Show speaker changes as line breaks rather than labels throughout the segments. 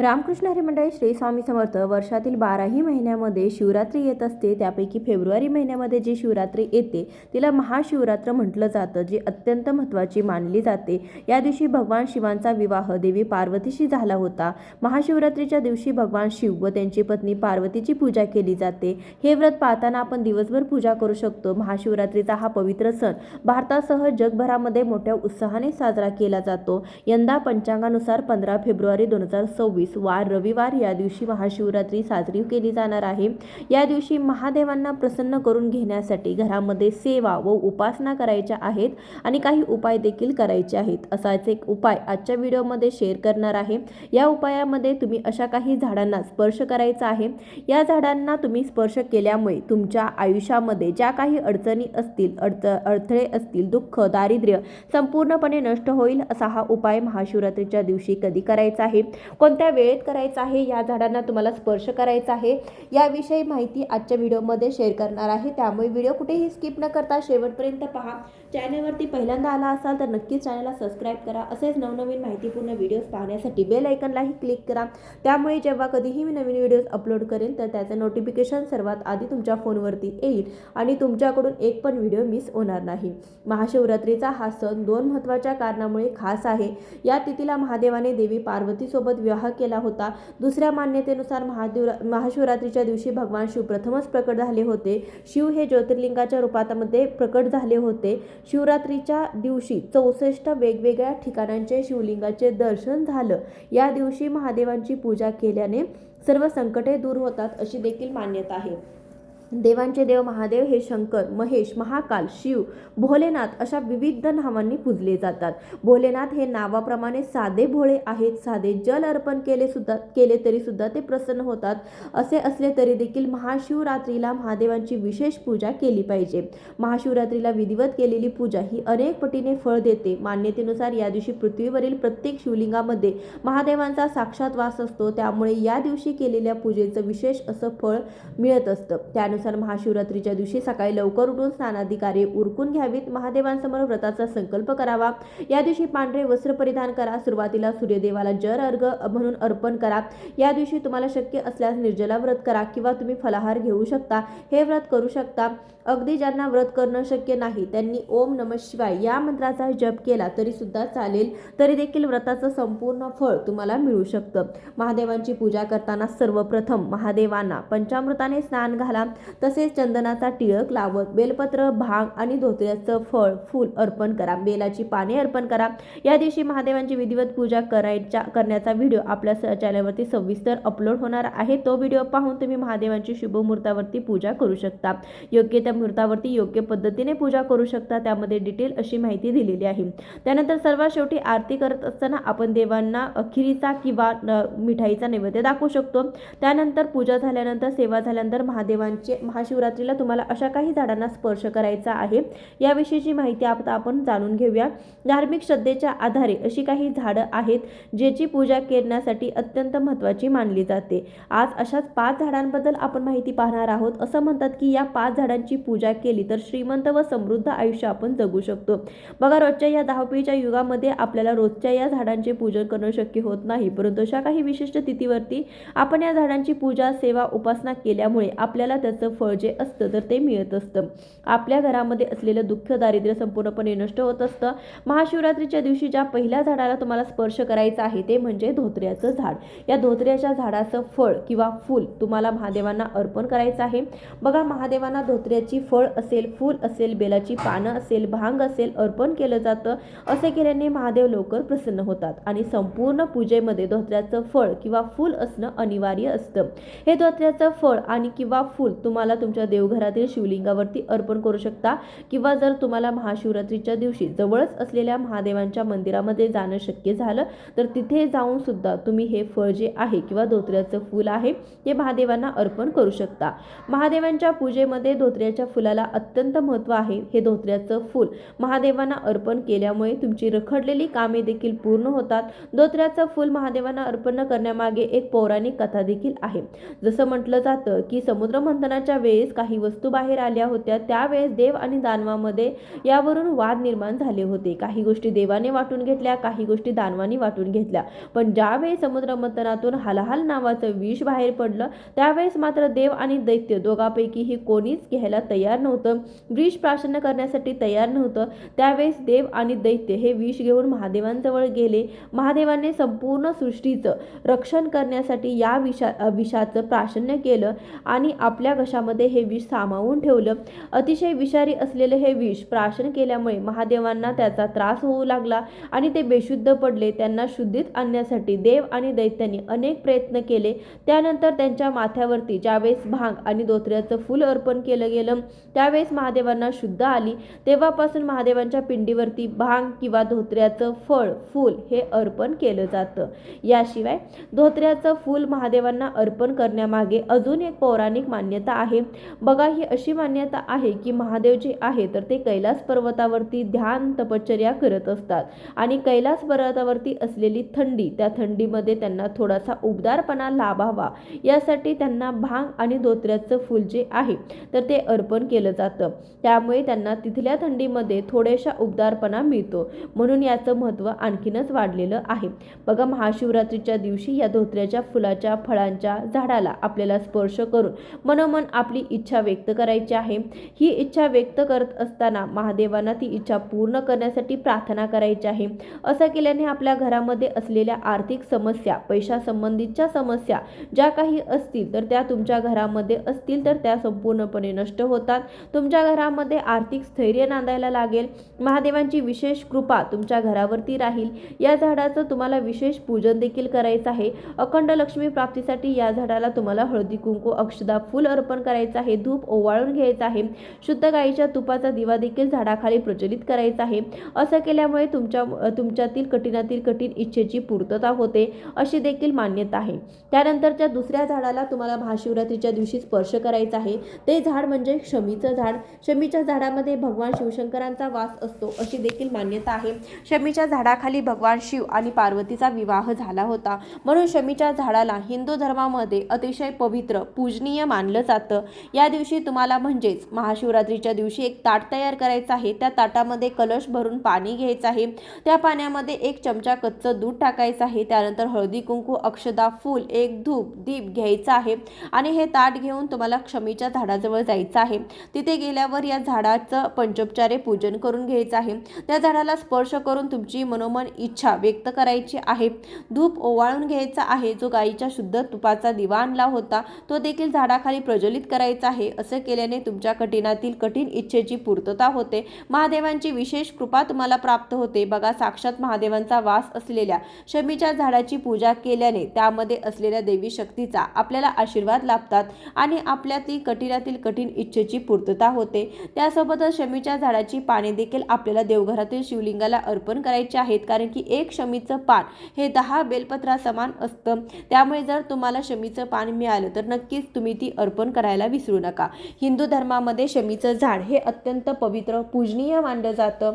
रामकृष्ण हरिमंडळी श्री स्वामी समर्थ वर्षातील बाराही महिन्यामध्ये शिवरात्री येत असते. त्यापैकी फेब्रुवारी महिन्यामध्ये जी शिवरात्री येते तिला महाशिवरात्र म्हटलं जातं जी अत्यंत महत्त्वाची मानली जाते. या दिवशी भगवान शिवांचा विवाह देवी पार्वतीशी झाला होता. महाशिवरात्रीच्या दिवशी भगवान शिव व त्यांची पत्नी पार्वतीची पूजा केली जाते. हे व्रत पाहताना आपण दिवसभर पूजा करू शकतो. महाशिवरात्रीचा हा पवित्र सण भारतासह जगभरामध्ये मोठ्या उत्साहाने साजरा केला जातो. यंदा पंचांगानुसार पंधरा फेब्रुवारी दोन हजार सव्वीस वार रविवार या दिवशी महाशिवरात्री साजरी केली जाणार आहे. या दिवशी महादेवांना प्रसन्न करून घेण्यासाठी घरामध्ये सेवा व उपासना करायच्या आहेत आणि काही उपाय देखील करायचे आहेत. असाच एक उपाय आजच्या व्हिडिओमध्ये शेअर करणार आहे. या उपायामध्ये तुम्ही अशा काही झाडांना स्पर्श करायचा आहे. या झाडांना तुम्ही स्पर्श केल्यामुळे तुमच्या आयुष्यामध्ये ज्या काही अडचणी असतील अडच अडथळे असतील दुःख दारिद्र्य संपूर्णपणे नष्ट होईल असा हा उपाय महाशिवरात्रीच्या दिवशी कधी करायचा आहे? कोणत्या वेळेत करायचा आहे या झाडांना तुम्हाला स्पर्श करायचा आहे. याविषयी माहिती आजच्या व्हिडिओमध्ये शेअर करणार आहे. त्यामुळे व्हिडिओ कुठेही स्किप न करता शेवटपर्यंत पहा. चॅनलवरती पहिल्यांदा आला असाल तर नक्कीच चॅनलला सबस्क्राईब करा. असेच नवनवीन माहितीपूर्ण व्हिडिओज पाहण्यासाठी बेल ऐकनलाही क्लिक करा. त्यामुळे जेव्हा कधीही मी नवीन व्हिडिओज अपलोड करेन तर त्याचं नोटिफिकेशन सर्वात आधी तुमच्या फोनवरती येईल आणि तुमच्याकडून एक पण व्हिडिओ मिस होणार नाही. महाशिवरात्रीचा हा सण दोन महत्त्वाच्या कारणामुळे खास आहे. या तिथीला महादेवाने देवी पार्वतीसोबत विवाह केला होता. दुसऱ्या मान्यतेनुसार महादेव महाशिवरात्रीच्या दिवशी भगवान शिव प्रथमच प्रकट झाले होते. शिव हे ज्योतिर्लिंगाच्या रूपामध्ये प्रकट झाले होते. शिवरात्रीच्या दिवशी चौसष्ट वेगवेगळ्या ठिकाणांचे शिवलिंगाचे दर्शन झालं. या दिवशी महादेवांची पूजा केल्याने सर्व संकटे दूर होतात अशी देखील मान्यता आहे. देवांचे देव महादेव हे शंकर महेश महाकाल शिव भोलेनाथ अशा विविध नावांनी पूजले जातात. भोलेनाथ हे नावाप्रमाणे साधे भोळे आहेत. साधे जल अर्पण केले सुद्धा केले तरी सुद्धा ते प्रसन्न होतात. असे असले तरी देखील महाशिवरात्रीला महादेवांची विशेष पूजा केली पाहिजे. महाशिवरात्रीला विधिवत केलेली पूजा ही अनेक पटीने फळ देते. मान्यतेनुसार या दिवशी पृथ्वीवरील प्रत्येक शिवलिंगामध्ये महादेवांचा साक्षात वास असतो. त्यामुळे या दिवशी केलेल्या पूजेचं विशेष असं फळ मिळत असतं. त्यानुसार महाशिवरात्रीच्या दिवशी सकाळी लवकर उठून स्नानादी उरकून घ्यावीत. महादेवांसमोर व्रताचा संकल्प करावा. या दिवशी पांढरे वस्त्र परिधान करा. सुरुवातीला सूर्यदेवाला जर अर्घ म्हणून अर्पण करा. या दिवशी तुम्हाला शक्य असल्यास निर्जला व्रत करा किंवा तुम्ही फलाहार घेऊ शकता. हे व्रत करू शकता. अगदी ज्यांना व्रत करणं शक्य नाही त्यांनी ओम नम शिवाय या मंत्राचा जप केला तरी सुद्धा चालेल. तरी देखील व्रताचं संपूर्ण फळ तुम्हाला मिळू शकतं. महादेवांची पूजा करताना सर्वप्रथम महादेवांना पंचामृताने स्नान घाला. तसेच चंदनाचा टिळक लावत बेलपत्र भांग आणि धोत्र्याचं फळ फूल अर्पण करा. बेलाची पाने अर्पण करा. या दिवशी महादेवांची विधिवत पूजा करायच्या करण्याचा व्हिडिओ आपल्या स- चॅनलवरती सविस्तर अपलोड होणार आहे. तो व्हिडिओ पाहून तुम्ही महादेवांची शुभमुहूर्तावरती पूजा करू शकता. योग्य त्या मुहूर्तावरती योग्य पद्धतीने पूजा करू शकता त्यामध्ये डिटेल अशी माहिती दिलेली आहे. त्यानंतर सर्वात शेवटी आरती करत असताना आपण देवांना खिरीचा किंवा मिठाईचा नैवेद्य दाखवू शकतो. त्यानंतर पूजा झाल्यानंतर सेवा झाल्यानंतर महादेवांचे महाशिवरात्रीला तुम्हाला अशा काही झाडांना स्पर्श करायचा आहे. याविषयीची माहिती आता आपण जाणून घेऊया. धार्मिक श्रद्धेच्या आधारे अशी काही झाडं आहेत ज्याची पूजा करण्यासाठी अत्यंत महत्त्वाची मानली जाते. आज अशाच पाच झाडांबद्दल आपण माहिती पाहणार आहोत. असं म्हणतात की या पाच झाडांची पूजा केली तर श्रीमंत व समृद्ध आयुष्य आपण जगू शकतो. बघा रोजच्या या धावपळीच्या युगामध्ये आपल्याला रोजच्या या झाडांचे पूजन करणं शक्य होत नाही. परंतु अशा काही विशिष्ट तिथीवरती आपण या झाडांची पूजा सेवा उपासना केल्यामुळे आपल्याला त्याचं फळ जे असतं तर ते मिळत असतं. आपल्या घरामध्ये असलेलं दुःख दारिद्र्य संपूर्णपणे नष्ट होत असतं. महाशिवरात्रीच्या दिवशी ज्या पहिल्या झाडाला तुम्हाला स्पर्श करायचा आहे ते म्हणजे धोत्र्याचं झाड. या धोत्र्याच्या झाडाचं फळ किंवा फूल तुम्हाला महादेवांना अर्पण करायचं आहे. बघा महादेवांना धोत्र्याची फळ असेल फूल असेल बेलाची पानं असेल भांग असेल अर्पण केलं जातं असे केल्याने महादेव लवकर प्रसन्न होतात आणि संपूर्ण पूजेमध्ये धोत्र्याचं फळ किंवा फूल असणं अनिवार्य असतं. हे धोत्र्याचं फळ आणि किंवा फूल तुम्हाला तुमच्या देवघरातील शिवलिंगावरती अर्पण करू शकता किंवा जर तुम्हाला महाशिवरात्रीच्या दिवशी जवळच असलेल्या महादेवांच्या मंदिरामध्ये जाणं शक्य झालं तर तिथे जाऊन सुद्धा तुम्ही हे फळ जे आहे किंवा धोत्र्याचं फूल आहे ते महादेवांना अर्पण करू शकता. महादेवांच्या पूजेमध्ये धोत्र्याच्या फुलाला अत्यंत महत्त्व आहे. हे धोत्र्याचं फूल महादेवांना अर्पण केल्यामुळे तुमची रखडलेली कामे देखील पूर्ण होतात. धोत्र्याचं फूल महादेवांना अर्पण करण्यामागे एक पौराणिक कथा देखील आहे. जसं म्हटलं जातं की समुद्र मंथनाच्या वेळेस काही वस्तू बाहेर आल्या होत्या. त्यावेळेस देव आणि दानवामध्ये यावरून वाद निर्माण झाले होते. काही गोष्टी देवाने वाटून घेतल्या काही गोष्टी दानवानी वाटून घेतल्या. पण ज्यावेळी समुद्र मंथनातून हलाहल नावाचं विष बाहेर पडलं त्यावेळेस मात्र देव आणि दैत्य दोघांपैकीही कोणीच घ्यायला तयार नव्हतं. विष प्राशन करण्यासाठी तयार नव्हतं. त्यावेळेस देव आणि दैत्य हे विष घेऊन महादेवांजवळ गेले. महादेवाने संपूर्ण सृष्टीचं रक्षण करण्यासाठी या विषा विषाचं प्राशन्य केलं आणि आपल्या घशामध्ये हे विष सामावून ठेवलं. अतिशय विषारी असलेले हे विष प्राशन केल्यामुळे महादेवांना त्याचा त्रास होऊ लागला आणि ते बेशुद्ध पडले. त्यांना शुद्धीत आणण्यासाठी देव आणि दैत्यांनी अनेक प्रयत्न केले. त्यानंतर त्यांच्या माथ्यावरती ज्यावेळेस भांग आणि धोत्र्याचं फूल अर्पण केलं गेलं त्यावेळेस महादेवांना शुद्ध आली. तेव्हापासून महादेवांच्या पिंडीवरती भांग किंवा धोत्र्याचं फळ फूल हे अर्पण केलं जातं. याशिवाय धोत्र्याचं फूल महादेवांना अर्पण करण्यामागे अजून एक पौराणिक मान्यता आहे. बघा ही अशी मान्यता आहे की महादेव जे आहे तर ते कैलास पर्वतावरती ध्यान तपश्चर्या करत असतात आणि कैलास पर्वतावरती असलेली थंडी त्या थंडीमध्ये त्यांना थोडासा उबदारपणा लाभावा. यासाठी त्यांना भांग आणि धोत्र्याचं फूल जे आहे तर ते अर्पण केलं जातं. त्यामुळे त्यांना तिथल्या थंडीमध्ये थोड्याशा उबदारपणा मिळतो. म्हणून याचं महत्त्व आणखीनच वाढलेलं आहे. बघा महाशिवरात्रीच्या दिवशी या धोत्र्याच्या फुलाच्या फळांच्या झाडाला आपल्याला स्पर्श करून मनोमन आपली इच्छा व्यक्त करायची आहे. ही इच्छा व्यक्त करत असताना महादेवांना ती इच्छा पूर्ण करण्यासाठी प्रार्थना करायची आहे. असं केल्याने आपल्या घरामध्ये असलेल्या आर्थिक समस्या पैशासंबंधीच्या समस्या ज्या काही असतील तर त्या तुमच्या घरामध्ये असतील तर त्या संपूर्णपणे नष्ट होतात. तुमच्या घरामध्ये आर्थिक स्थैर्य नांदायला लागेल. महादेवांची विशेष कृपा तुमच्या घरावरती राहील. या झाडाचं तुम्हाला विशेष पूजन देखील करायचं आहे. अखंड लक्ष्मी प्राप्तीसाठी या झाडाला तुम्हाला हळदी कुंकू अक्षदा फूल अर्पण करायचं आहे. धूप ओवाळून घ्यायचं आहे. शुद्ध गाईच्या तुपाचा दिवा देखील झाडाखाली प्रज्वलित करायचा आहे. असं केल्यामुळे तुमच्या तुमच्यातील कठीणातील कठीण इच्छेची पूर्तता होते अशी देखील मान्यता आहे. त्यानंतरच्या दुसऱ्या झाडाला तुम्हाला महाशिवरात्रीच्या दिवशी स्पर्श करायचा आहे. ते झाड म्हणजे शमीचं झाड. शमीच्या झाडामध्ये भगवान शिवशंकरांचा वास असतो अशी देखील मान्यता आहे. शमीच्या झाडाखाली भगवान शिव आणि पार्वतीचा विवाह झाला होता. म्हणून शमीच्या झाडाला हिंदू धर्मामध्ये अतिशय पवित्र पूजनीय मानलं जातं. या दिवशी तुम्हाला म्हणजेच महाशिवरात्रीच्या दिवशी एक ताट तयार करायचं आहे. त्या ताटामध्ये कलश भरून पाणी घ्यायचं आहे. त्या पाण्यामध्ये एक चमचा कच्चं दूध टाकायचं आहे. त्यानंतर हळदी कुंकू अक्षदा फूल एक धूप दीप घ्यायचा आहे. आणि हे ताट घेऊन तुम्हाला क्षमीच्या झाडाजवळ जायचं आहे. तिथे गेल्यावर या झाडाचं पंचोपचारे पूजन करून घ्यायचं आहे. त्या झाडाला स्पर्श करून तुमची मनोमन इच्छा व्यक्त करायची आहे. धूप ओवाळून घ्यायचा आहे. जो गाईच्या शुद्ध तुपाचा दिवा आणला होता तो देखील झाडाखाली प्रज्वलित करायचा आहे. असं केल्याने तुमच्या कठीणातील कठीण इच्छेची पूर्तता होते. महादेवांची विशेष कृपा तुम्हाला प्राप्त होते. बघा साक्षात महादेवांचा वास असलेल्या शमीच्या झाडाची पूजा केल्याने त्यामध्ये असलेल्या देवी शक्तीचा आपल्याला आशीर्वाद लाभतात आणि आपल्यातील कठीणातील कठीण इच्छेची पूर्तता होते. त्यासोबतच शमीच्या झाडाची पाने देखील आपल्याला देवघरातील शिवलिंगाला अर्पण करायचे आहेत. कारण की एक शमीचं पान हे दहा बेलपत्रा समान असतं. त्यामुळे जर तुम्हाला शमीचं पान मिळालं तर नक्कीच तुम्ही ती अर्पण करायला विसरू नका. हिंदू धर्मामध्ये शमीचं झाड हे अत्यंत पवित्र पूजनीय मानलं जातं.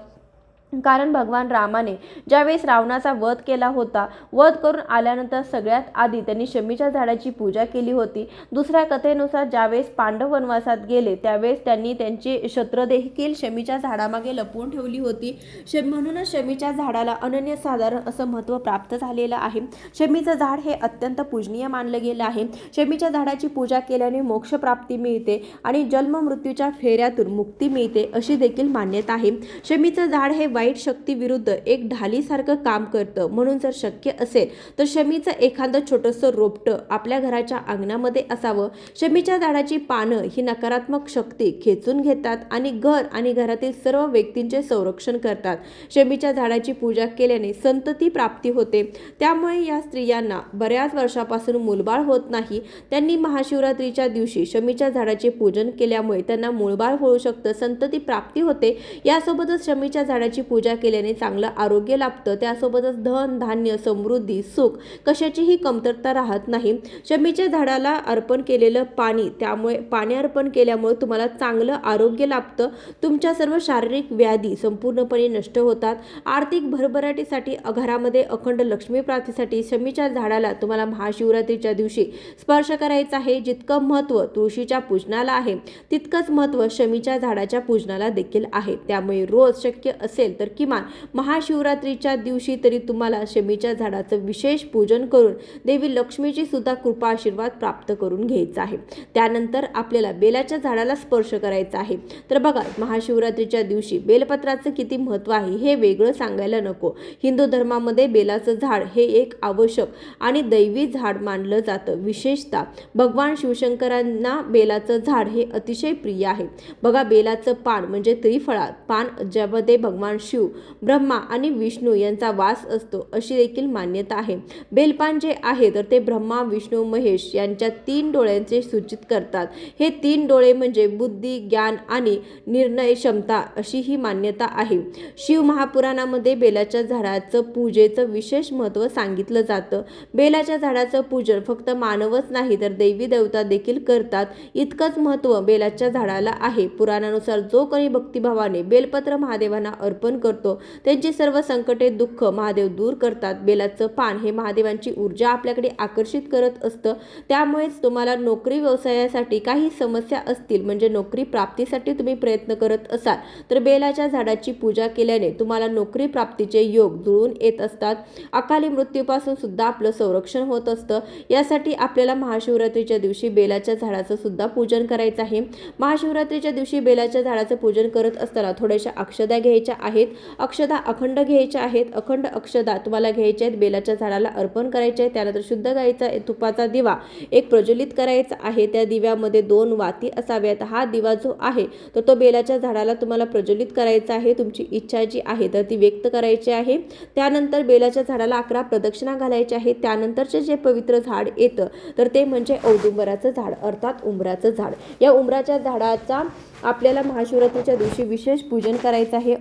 कारण भगवान रामाने ज्यावेळेस रावणाचा वध केला होता वध करून आल्यानंतर सगळ्यात आधी त्यांनी शमीच्या झाडाची पूजा केली होती. दुसऱ्या कथेनुसार ज्यावेळेस पांडव वनवासात गेले त्यावेळेस त्यांनी त्यांची शत्रदेखील शमीच्या झाडामागे लपवून ठेवली होती. श म्हणूनच शमीच्या झाडाला अनन्यसाधारण असं महत्त्व प्राप्त झालेलं आहे. शमीचं झाड हे अत्यंत पूजनीय मानलं गेलं आहे. शमीच्या झाडाची पूजा केल्याने मोक्षप्राप्ती मिळते आणि जन्म मृत्यूच्या फेऱ्यातून मुक्ती मिळते अशी देखील मान्यता आहे. शमीचं झाड हे वाईट शक्तीविरुद्ध एक ढालीसारखं काम करतं म्हणून जर शक्य असेल तर शमीचं एखादं छोटंसं रोपटं आपल्या घराच्या अंगणामध्ये असावं. शमीच्या झाडाची पानं ही नकारात्मक शक्ती खेचून घेतात आणि घर आणि घरातील सर्व व्यक्तींचे संरक्षण करतात. शमीच्या झाडाची पूजा केल्याने संतती प्राप्ती होते. त्यामुळे या स्त्रियांना बऱ्याच वर्षापासून मूलबाळ होत नाही. त्यांनी महाशिवरात्रीच्या दिवशी शमीच्या झाडाचे पूजन केल्यामुळे त्यांना मूळबाळ होऊ शकतं संतती प्राप्ती होते. यासोबतच शमीच्या झाडाची पूजा केल्याने चांगलं आरोग्य लाभतं. त्यासोबतच धन धान्य समृद्धी सुख कशाचीही कमतरता राहत नाही. शमीच्या झाडाला अर्पण केलेलं पाणी त्यामुळे पाणी अर्पण केल्यामुळे तुम्हाला चांगलं आरोग्य लाभतं. तुमच्या सर्व शारीरिक व्याधी संपूर्णपणे नष्ट होतात. आर्थिक भरभराटीसाठी घरामध्ये अखंड लक्ष्मी प्राप्तीसाठी शमीच्या झाडाला तुम्हाला महाशिवरात्रीच्या दिवशी स्पर्श करायचा आहे. जितकं महत्त्व तुळशीच्या पूजनाला आहे तितकंच महत्त्व शमीच्या झाडाच्या पूजनाला देखील आहे. त्यामुळे रोज शक्य असेल तर किमान महाशिवरात्रीच्या दिवशी तरी तुम्हाला शमीच्या झाडाचं विशेष पूजन करून देवी लक्ष्मीची सुद्धा कृपा आशीर्वाद प्राप्त करून घ्यायचा आहे. त्यानंतर आपल्याला बेलाच्या झाडाला स्पर्श करायचा आहे. तर बघा महाशिवरात्रीच्या दिवशी बेलपत्राचं किती महत्त्व आहे हे वेगळं सांगायला नको. हिंदू धर्मामध्ये बेलाचं झाड हे एक आवश्यक आणि दैवी झाड मानलं जातं. विशेषतः भगवान शिवशंकरांना बेलाचं झाड हे अतिशय प्रिय आहे. बघा बेलाचं पान म्हणजे त्रिफळा पान ज्यामध्ये भगवान शिव ब्रह्मा आणि विष्णू यांचा वास असतो अशी देखील मान्यता आहे. बेलपान जे आहे तर ते ब्रह्मा विष्णू महेश यांच्या तीन डोळ्यांचे सूचित करतात. हे तीन डोळे म्हणजे बुद्धी ज्ञान आणि निर्णय क्षमता अशी ही मान्यता आहे. शिव महापुराणामध्ये बेलाच्या झाडाचं पूजेचं विशेष महत्त्व सांगितलं जातं. बेलाच्या झाडाचं पूजन फक्त मानवच नाही तर देवी देवता देखील करतात. इतकंच महत्त्व बेलाच्या झाडाला आहे. पुराणानुसार जो कोणी भक्तिभावाने बेलपत्र महादेवांना अर्पण करतो. त्यांची सर्व संकटे दुःख महादेव दूर करतात. बेलाचं पान हे महादेवांची ऊर्जा आपल्याकडे आकर्षित करत असतं. त्यामुळेच तुम्हाला नोकरी व्यवसायासाठी काही समस्या असतील म्हणजे नोकरी प्राप्तीसाठी तुम्ही प्रयत्न करत असाल तर बेलाच्या झाडाची पूजा केल्याने तुम्हाला नोकरी प्राप्तीचे योग जुळून येत असतात. अकाली मृत्यूपासून सुद्धा आपलं संरक्षण होत असतं. यासाठी आपल्याला महाशिवरात्रीच्या दिवशी बेलाच्या झाडाचं सुद्धा पूजन करायचं आहे. महाशिवरात्रीच्या दिवशी बेलाच्या झाडाचं पूजन करत असताना थोड्याशा अक्षदा घ्यायच्या आहेत. अक्षदा अखंड घ्यायच्या आहेत. अखंड अक्षदा तुम्हाला घ्यायच्या आहेत. बेलाच्या झाडाला अर्पण करायचे आहे. त्यानंतर शुद्ध गाईचा तुपाचा दिवा एक प्रज्वलित करायचा आहे. त्या दिव्यामध्ये दोन वाती असाव्यात. हा दिवा जो आहे तर तो बेलाच्या झाडाला तुम्हाला प्रज्वलित करायचा आहे. तुमची इच्छा जी आहे तर ती व्यक्त करायची आहे. त्यानंतर बेलाच्या झाडाला अकरा प्रदक्षिणा घालायच्या आहेत. त्यानंतरचे जे पवित्र झाड येतं तर ते म्हणजे औदुंबराचं झाड अर्थात उंबराचं झाड. या उंबराच्या झाडाचा आपल्याला महाशिवरात्रीच्या दिवशी विशेष पूजन करायचं आहे.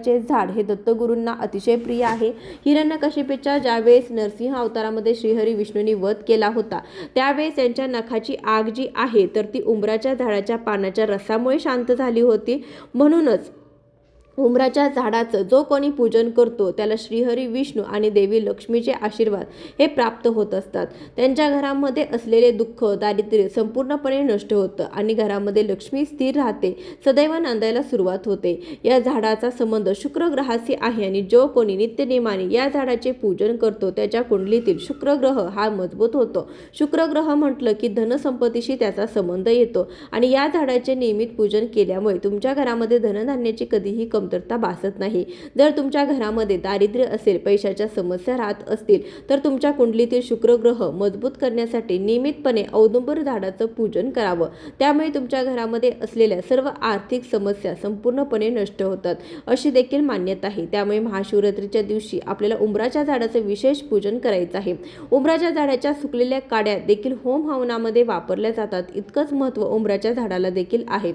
हिरण्यकशिपाचे झाड. हे दत्तगुरूंना अतिशय प्रिय आहे. हिरण्यकशिपेच्या ज्यावेळेस नरसिंह अवतारामध्ये श्रीहरी विष्णूंनी वध केला होता त्यावेळेस त्यांच्या नखाची आग जी आहे तर ती उंबराच्या झाडाच्या पानाच्या रसामुळे शांत झाली होती. म्हणूनच उमराच्या झाडाचं जो कोणी पूजन करतो त्याला श्रीहरी विष्णू आणि देवी लक्ष्मीचे आशीर्वाद हे प्राप्त होत असतात. त्यांच्या घरामध्ये असलेले दुःख दारिद्र्य संपूर्णपणे नष्ट होतं आणि घरामध्ये लक्ष्मी स्थिर राहते सदैव नांदायला सुरुवात होते. या झाडाचा संबंध शुक्र ग्रहाशी आहे आणि जो कोणी नित्यनेमाने या झाडाचे पूजन करतो त्याच्या कुंडलीतील शुक्र ग्रह हा मजबूत होतो. शुक्र ग्रह म्हटलं की धनसंपत्तीशी त्याचा संबंध येतो आणि या झाडाचे नियमित पूजन केल्यामुळे तुमच्या घरामध्ये धनधान्याची कधीही कमतरता भासत नाही. जर तुमच्या घरामध्ये दारिद्र्य असेल पैशाच्या समस्या राहत असतील तर तुमच्या कुंडलीतील शुक्र ग्रह मजबूत करण्यासाठी नियमितपणे औदुंबर झाडाचं पूजन करावं. त्यामुळे तुमच्या घरामध्ये असलेल्या सर्व आर्थिक समस्या संपूर्णपणे नष्ट होतात अशी देखील मान्यता आहे. त्यामुळे महाशिवरात्रीच्या दिवशी आपल्याला उंबराच्या झाडाचं विशेष पूजन करायचं आहे. उंबराच्या झाडाच्या सुकलेल्या काड्या देखील होम हवनामध्ये वापरल्या जातात. इतकंच महत्त्व उंबराच्या झाडाला देखील आहे.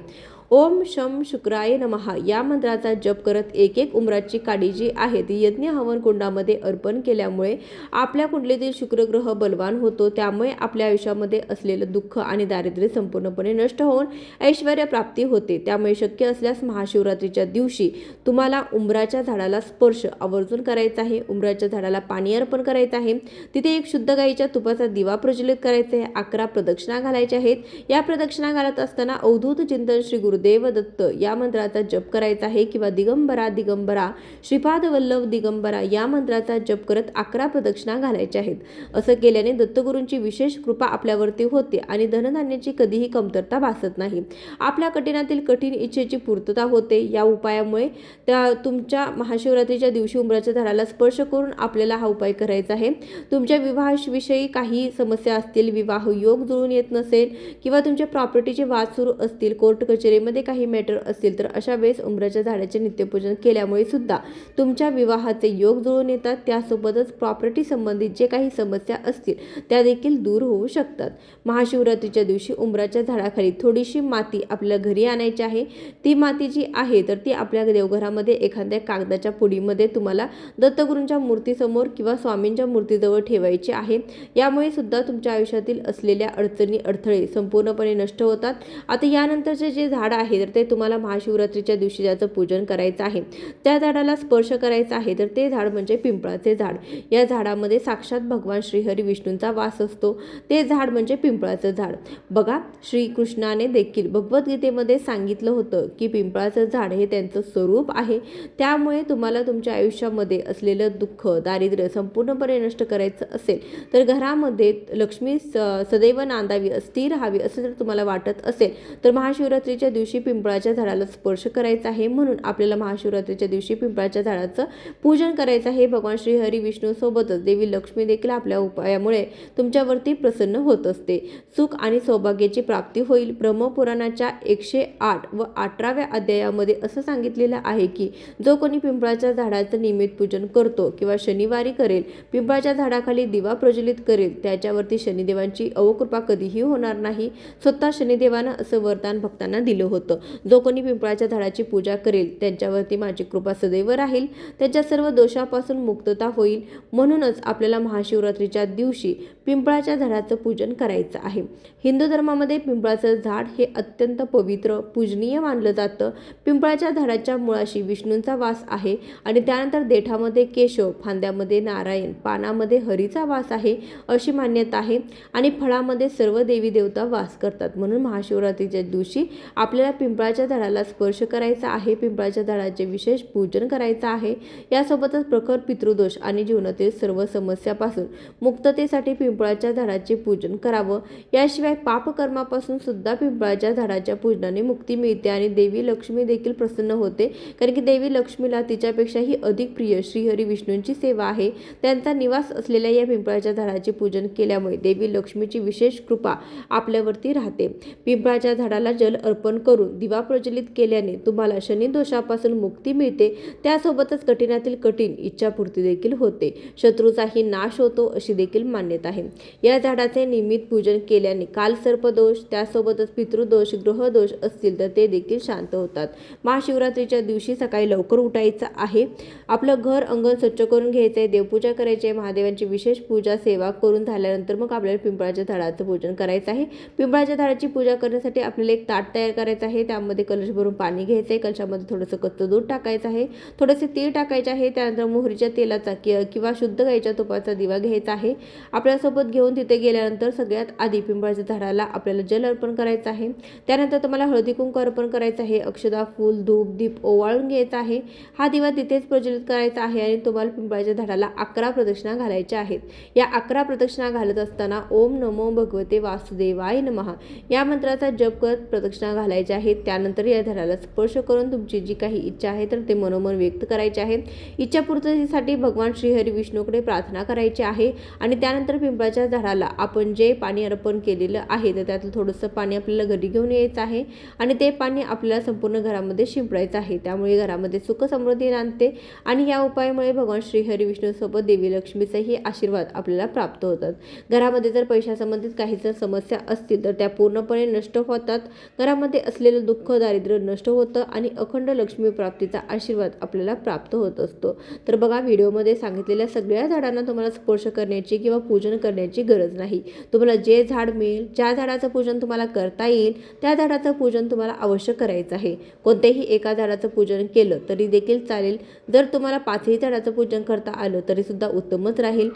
ओम शम शुक्राय नमहा या मंत्राचा जप करत एक एक उमराची काडी जी आहे ती यज्ञ हवन कुंडामध्ये अर्पण केल्यामुळे आपल्या कुंडलीतील शुक्रग्रह बलवान होतो. त्यामुळे आपल्या आयुष्यामध्ये असलेलं दुःख आणि दारिद्र्य संपूर्णपणे नष्ट होऊन ऐश्वर प्राप्ती होते. त्यामुळे शक्य असल्यास महाशिवरात्रीच्या दिवशी तुम्हाला उंबराच्या झाडाला स्पर्श आवर्जून करायचा आहे. उंबराच्या झाडाला पाणी अर्पण करायचं आहे. तिथे एक शुद्ध गाईच्या तुपाचा दिवा प्रज्वलित करायचा आहे. अकरा प्रदक्षिणा घालायच्या आहेत. या प्रदक्षिणा घालत असताना अवधूत चिंतन श्री गुरुदेव दत्त या मंत्राचा जप करायचा आहे किंवा दिगंबरा दिगंबरा श्रीपाद वल्लभ दिगंबरा या मंत्राचा जप करत अकरा प्रदक्षिणा घालायच्या आहेत. असं केल्याने दत्तगुरूंची विशेष कृपा आपल्यावरती होते आणि धनधान्याची कधीही कमतरता भासत नाही. आपल्या कठीणातील कठीण इच्छेची पूर्तता होते. या उपायामुळे त्या तुमच्या महाशिवरात्रीच्या दिवशी उमराच्या झाडाला स्पर्श करून आपल्याला हा उपाय करायचा आहे. तुमच्या विवाहाविषयी काही समस्या असतील विवाह योग जुळून येत नसेल किंवा तुमच्या प्रॉपर्टीचे वाद सुरू असतील कोर्ट कचेरी मनीमध्ये काही मॅटर असतील तर अशा वेळेस उंबराच्या झाडाचे नित्यपूजन केल्यामुळे सुद्धा तुमच्या विवाहाचे योग जुळून येतात. त्यासोबतच प्रॉपर्टी संबंधित जे काही समस्या असतील त्या देखील दूर होऊ शकतात. महाशिवरात्रीच्या दिवशी उंबराच्या झाडाखाली थोडीशी माती आपल्या घरी आणायची आहे. ती माती जी आहे तर ती आपल्या देवघरामध्ये एखाद्या कागदाच्या पुडीमध्ये तुम्हाला दत्तगुरूंच्या मूर्तीसमोर किंवा स्वामींच्या मूर्तीजवळ ठेवायची आहे. यामुळे सुद्धा तुमच्या आयुष्यातील असलेल्या अडचणी अडथळे संपूर्णपणे नष्ट होतात. आता यानंतरचे जे झाड आहे तर ते तुम्हाला महाशिवरात्रीच्या दिवशी ज्याचं पूजन करायचं आहे त्या झाडाला स्पर्श करायचा आहे तर ते झाड म्हणजे पिंपळाचे झाड. या झाडामध्ये साक्षात भगवान श्रीहरी विष्णूंचा वास असतो. ते झाड म्हणजे पिंपळाचं झाड. बघा श्रीकृष्णाने देखील भगवद्गीतेमध्ये सांगितलं होतं की पिंपळाचं झाड हे त्यांचं स्वरूप आहे. त्यामुळे तुम्हाला तुमच्या आयुष्यामध्ये असलेलं दुःख दारिद्र्य संपूर्णपणे नष्ट करायचं असेल तर घरामध्ये लक्ष्मी स सदैव नांदावी स्थिर राहावी असं जर तुम्हाला वाटत असेल तर महाशिवरात्रीच्या दिवशी दिवशी पिंपळाच्या झाडाला स्पर्श करायचा आहे म्हणून आपल्याला महाशिवरात्रीच्या दिवशी पिंपळाच्या झाडाचं पूजन करायचं आहे. भगवान श्री हरी विष्णूसोबतच देवी लक्ष्मी देखील आपल्या उपायामुळे तुमच्यावरती प्रसन्न होत असते. सुख आणि सौभाग्याची प्राप्ती होईल. ब्रह्मपुराणाच्या एकशे आठ व अठराव्या अध्यायामध्ये असं सांगितलेलं आहे की जो कोणी पिंपळाच्या झाडाचं नियमित पूजन करतो किंवा शनिवारी करेल पिंपळाच्या झाडाखाली दिवा प्रज्वलित करेल त्याच्यावरती शनिदेवांची अवकृपा कधीही होणार नाही. स्वतः शनिदेवानं असं वरदान भक्तांना दिलं होतं. होतं. जो कोणी पिंपळाच्या झाडाची पूजा करेल त्यांच्यावरती माझी कृपा सदैव राहील. त्यांच्या सर्व दोषापासून मुक्तता होईल. म्हणूनच आपल्याला महाशिवरात्रीच्या दिवशी पिंपळाच्या झाडाचं पूजन करायचं आहे. हिंदू धर्मामध्ये पिंपळाचं झाड हे अत्यंत पवित्र पूजनीय मानलं जातं. पिंपळाच्या झाडाच्या मुळाशी विष्णूंचा वास आहे आणि त्यानंतर देठामध्ये केशव फांद्यामध्ये नारायण पानामध्ये हरीचा वास आहे अशी मान्यता आहे आणि फळामध्ये सर्व देवी देवता वास करतात. म्हणून महाशिवरात्रीच्या दिवशी आपल्याला पिंपळाच्या झाडाला स्पर्श करायचा आहे. पिंपळाच्या झाडाचे विशेष पूजन करायचं आहे. यासोबतच प्रखर पितृदोष आणि जीवनातील सर्व समस्यापासून मुक्ततेसाठी पिंपळाच्या झाडाचे पूजन करावं. याशिवाय पापकर्मापासून सुद्धा पिंपळाच्या झाडाच्या पूजनाने मुक्ती मिळते आणि देवी लक्ष्मी देखील प्रसन्न होते. कारण की देवी लक्ष्मीला तिच्यापेक्षाही अधिक प्रिय श्रीहरी विष्णूंची सेवा आहे. त्यांचा निवास असलेल्या या पिंपळाच्या झाडाचे पूजन केल्यामुळे देवी लक्ष्मीची विशेष कृपा आपल्यावरती राहते. पिंपळाच्या झाडाला जल अर्पण करून दिवा प्रज्वलित केल्याने तुम्हाला शनिदोषापासून मुक्ती मिळते. त्यासोबतच कठीणातील कठीण इच्छापूर्ती देखील होते. शत्रूचाही नाश होतो अशी देखील मान्यता आहे. या झाडाचे नियमित पूजन केल्याने कालसर्पदोष त्यासोबतच पितृदोष ग्रहदोष असतील तर ते देखील शांत होतात. महाशिवरात्रीच्या दिवशी सकाळी लवकर उठायचं आहे. आपलं घर अंगण स्वच्छ करून घ्यायचं आहे देवपूजा करायची आहे महादेवांची विशेष पूजा सेवा करून झाल्यानंतर मग आपल्याला पिंपळाच्या झाडाचं पूजन करायचं आहे. पिंपळाच्या झाडाची पूजा करण्यासाठी आपल्याला एक ताट तयार करायचं आहे. त्यामध्ये कलश भरून पाणी घ्यायचं आहे कलशामध्ये थोडंसं कच्चं दूध टाकायचं आहे. थोडंसं तीळ टाकायचे आहे. त्यानंतर मोहरीच्या तेलाचा कि किंवा शुद्ध गाईच्या तुपाचा दिवा घ्यायचा आहे. आपल्यासोबत घेऊन तिथे गेल्यानंतर सगळ्यात आधी पिंपळाच्या झाडाला आपल्याला जल अर्पण करायचं आहे. त्यानंतर तुम्हाला हळदी कुंकू अर्पण करायचं आहे. अक्षदा फूल धूप दीप ओवाळून घ्यायचा आहे. हा दिवा तिथेच प्रज्वलित करायचा आहे आणि तुम्हाला पिंपळाच्या झाडाला अकरा प्रदक्षिणा घालायच्या आहेत. या अकरा प्रदक्षिणा घालत असताना ओम नमो भगवते वासुदेवाय नमः. या मंत्राचा जप करत प्रदक्षिणा करायचे आहेत. त्यानंतर या धराला स्पर्श करून तुमची जी काही इच्छा आहे तर ते मनोमन व्यक्त करायचे आहे इच्छापूर्ततेसाठी भगवान श्रीहरी विष्णूकडे प्रार्थना करायची आहे आणि त्यानंतर पिंपळाच्या झाडाला आपण जे पाणी अर्पण केलेलं आहे तर त्यातलं थोडंसं पाणी आपल्याला घरी घेऊन यायचं आहे आणि ते पाणी आपल्याला संपूर्ण घरामध्ये शिंपडायचं आहे. त्यामुळे घरामध्ये सुख समृद्धी आणते आणि या उपायामुळे भगवान श्रीहरी विष्णूसोबत देवी लक्ष्मीचाही आशीर्वाद आपल्याला प्राप्त होतात. घरामध्ये जर पैशासंबंधित काही जर समस्या असतील तर त्या पूर्णपणे नष्ट होतात. घरामध्ये असलेलं दुःख दारिद्र्य नष्ट होतं आणि अखंड लक्ष्मी प्राप्तीचा आशीर्वाद आपल्याला प्राप्त होत असतो. तर बघा व्हिडिओमध्ये सांगितलेल्या सगळ्या झाडांना तुम्हाला स्पर्श करण्याची किंवा पूजन करण्याची गरज नाही. तुम्हाला जे झाड मिळेल ज्या झाडाचं पूजन तुम्हाला करता येईल त्या झाडाचं पूजन तुम्हाला अवश्य करायचं आहे. कोणत्याही एका झाडाचं पूजन केलं तरी देखील चालेल. जर तुम्हाला पाचही झाडाचं पूजन करता आलं तरीसुद्धा उत्तमच राहील.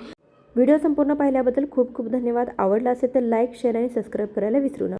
व्हिडिओ संपूर्ण पाहिल्याबद्दल खूप खूप धन्यवाद. आवडला असेल तर लाईक शेअर आणि सबस्क्राईब करायला विसरू नका.